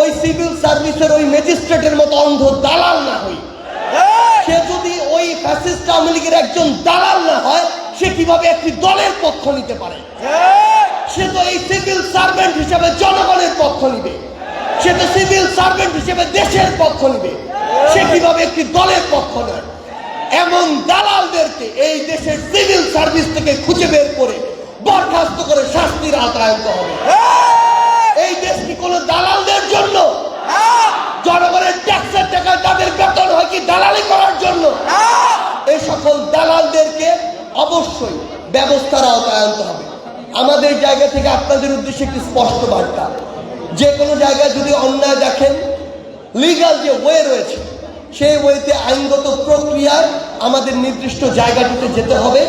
ওই সিভিল সার্ভিসের ওই ম্যাজিস্ট্রেটের মতো অন্ধ দালাল না হই। সে যদি ওই ফ্যাসিস্ট আওয়ামী লীগের একজন দালাল না হয় সে কীভাবে একটি দলের পক্ষ নিতে পারে? সে তো এই সিভিল সার্ভেন্ট হিসেবে জনগণের পক্ষ নিবে। সে তো সিভিল সার্ভেন্ট হিসেবে দেশের পক্ষ নিবে। সে কীভাবে একটি দলের পক্ষ নেয়? এমন দালালদেরকে এই দেশের সিভিল সার্ভিস থেকে খুঁজে বের করে বরখাস্ত করে শাস্তির আওতায় আনতে হবে। এই দেশ কি কোনো দালালদের জনগণের ট্যাক্সের টাকা তাদের বেতন হয় কি দালালি করার জন্য? এই সকল দালালদেরকে অবশ্যই ব্যবস্থার আওতায় আনতে হবে। আমাদের জায়গা থেকে আপনাদের উদ্দেশ্যে একটি স্পষ্ট বার্তা। যে কোনো জায়গায় যদি অন্যায় দেখেন লিগাল যে ওয়ে রয়েছে সেই ওয়েতে আইনগত প্রক্রিয়ায় আমাদের নির্দিষ্ট জায়গাটিতে যেতে হবে।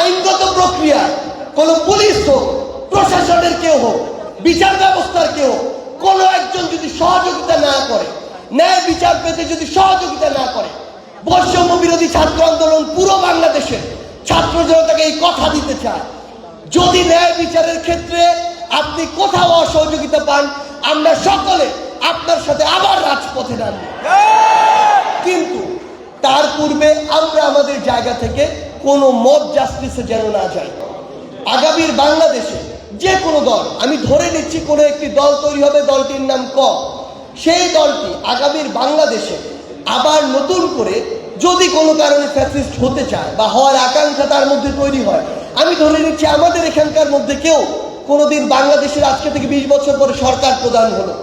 আইনগত প্রক্রিয়ায় কোনো পুলিশ হোক প্রশাসনের কেউ হোক বিচার ব্যবস্থার কেউ হোক কোনো একজন যদি সহযোগিতা না করে, ন্যায় বিচার পেতে যদি সহযোগিতা না করে, বৈষম্য বিরোধী ছাত্র আন্দোলন পুরো বাংলাদেশে ছাত্র জনতাকে এই কথা দিতে চায়। যদি ন্যায় বিচারের ক্ষেত্রে আপনি কোথাও অসহযোগিতা পান, আমরা সকলে আপনার সাথে আবার রাজপথে নামব। কিন্তু তার পূর্বে আমরা আমাদের জায়গা থেকে কোনো মত জাস্টিসে যেন না যাই। আগামীর বাংলাদেশে যে কোনো দল। আমি ধরে নিচ্ছি কোনো একটি দল তৈরি হবে, দলটির নাম ক। সেই দলটি আগামীর বাংলাদেশে আবার নতুন করে যদি কোনো কারণে ফ্যাসিস্ট হতে চায় বা হওয়ার আকাঙ্ক্ষা তার মধ্যে তৈরি হয়, আমি ধরে নিচ্ছি আমাদের এখানকার মধ্যে কেউ কোনোদিন বাংলাদেশের আজকে থেকে বিশ বছর পরে সরকার প্রদান হলো।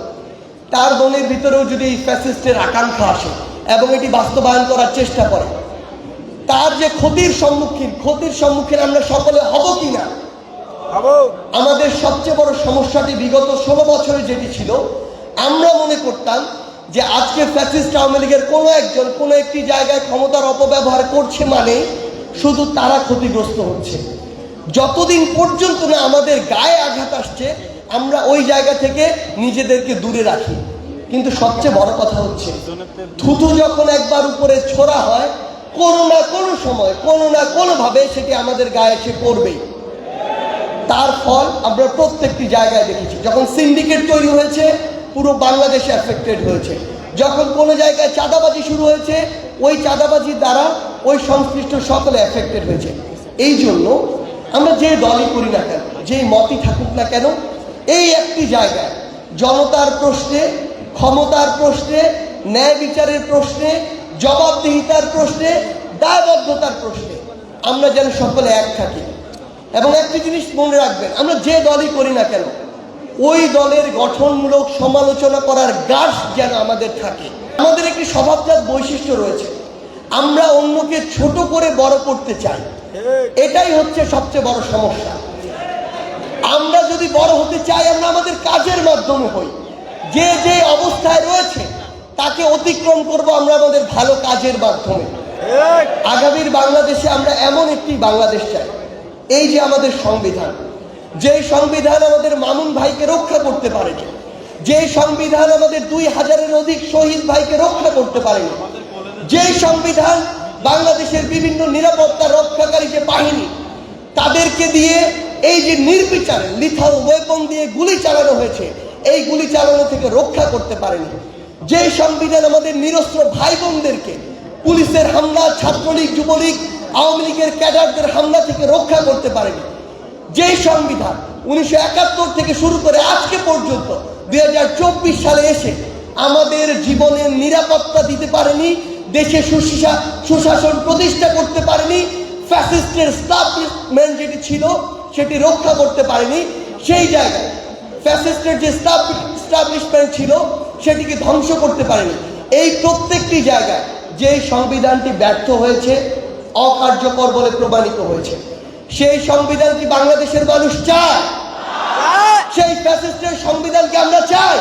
তার মনের ভিতরেও যদি এই ফ্যাসিস্টের আকাঙ্ক্ষা আসে এবং এটি বাস্তবায়ন করার চেষ্টা করে, তার যে ক্ষতির সম্মুখীন ক্ষতির সম্মুখীন আমরা সকলে হব কি না আমাদের সবচেয়ে বড় সমস্যাটি বিগত ষোলো বছরে যেটি ছিল, আমরা মনে করতাম যে আজকে ফ্যাসিস্ট আওয়ামী লীগের কোনো একজন কোনো একটি জায়গায় ক্ষমতার অপব্যবহার করছে মানে শুধু তারা ক্ষতিগ্রস্ত হচ্ছে। যতদিন পর্যন্ত না আমাদের গায়ে আঘাত আসছে, আমরা ওই জায়গা থেকে নিজেদেরকে দূরে রাখি। কিন্তু সবচেয়ে বড় কথা হচ্ছে থুতু যখন একবার উপরে ছোড়া হয়, কোনো না কোনো সময়, কোনো না কোনোভাবে সেটি আমাদের গায়ে এসে পড়বেই। তার ফল আমরা প্রত্যেকটি জায়গায় দেখেছি। যখন সিন্ডিকেট তৈরি হয়েছে, পুরো বাংলাদেশে অ্যাফেক্টেড হয়েছে। যখন কোনো জায়গায় চাঁদাবাজি শুরু হয়েছে, ওই চাঁদাবাজির দ্বারা ওই সংশ্লিষ্ট সকলে অ্যাফেক্টেড হয়েছে। এই জন্য আমরা যে দলই করি না কেন, যেই মতই থাকুক না কেন, এই একটি জায়গায় জনতার প্রশ্নে, ক্ষমতার প্রশ্নে, ন্যায় বিচারের প্রশ্নে, জবাবদিহিতার প্রশ্নে, দায়বদ্ধতার প্রশ্নে আমরা যেন সকলে এক থাকি। এবং একটি জিনিস মনে রাখবেন আমরা যে দলই করি না কেন ওই দলের গঠনমূলক সমালোচনা করার গাছ যেন আমাদের থাকে। আমাদের একটি স্বভাবজাত বৈশিষ্ট্য রয়েছে আমরা অন্যকে ছোট করে বড় করতে চাই এটাই হচ্ছে সবচেয়ে বড় সমস্যা। আমরা যদি বড় হতে চাই আমরা আমাদের কাজের মাধ্যমে হই যে যে অবস্থায় রয়েছে তাকে অতিক্রম করব আমরা আমাদের ভালো কাজের মাধ্যমে। আগামীর বাংলাদেশে আমরা এমন একটি বাংলাদেশ চাই এই যে আমাদের সংবিধান যে সংবিধান আমাদের মামুন ভাইকে রক্ষা করতে পারেনি যে সংবিধান আমাদের দুই হাজারের অধিক শহীদ ভাইকে রক্ষা করতে পারেনি যে সংবিধান বাংলাদেশের বিভিন্ন নিরাপত্তা রক্ষাকারী যে বাহিনী, তাদেরকে দিয়ে এই যে নির্বিচারে লিথাল ওয়েপন দিয়ে গুলি চালানো হয়েছে, এই গুলি চালানো থেকে রক্ষা করতে পারেনি যে সংবিধান আমাদের নিরস্ত্র ভাই বোনদেরকে পুলিশের হামলা, ছাত্রলীগ, যুবলীগ, আওয়ামী লীগের ক্যাডারদের হামলা থেকে রক্ষা করতে পারেনি। যে সংবিধান উনিশশো একাত্তর থেকে শুরু করে আজকে পর্যন্ত দুই হাজার চব্বিশ সালে এসে আমাদের জীবনের নিরাপত্তা দিতে পারেনি, দেশে সুশিসা- সুশাসন প্রতিষ্ঠা করতে পারেনি ফ্যাসিস্টের স্টাবলিশমেন্ট যেটি ছিল সেটি রক্ষা করতে পারেনি, সেই জায়গায় ফ্যাসিস্টের যে স্টাবলিশমেন্ট ছিল সেটিকে ধ্বংস করতে পারেনি। এই প্রত্যেকটি জায়গায় যে সংবিধানটি ব্যর্থ হয়েছে অকার্যকর বলে প্রমাণিত হয়েছে। সেই সংবিধান কি বাংলাদেশের মানুষ চায়? সেই ফ্যাসিস্টের সংবিধানকে আমরা চাই?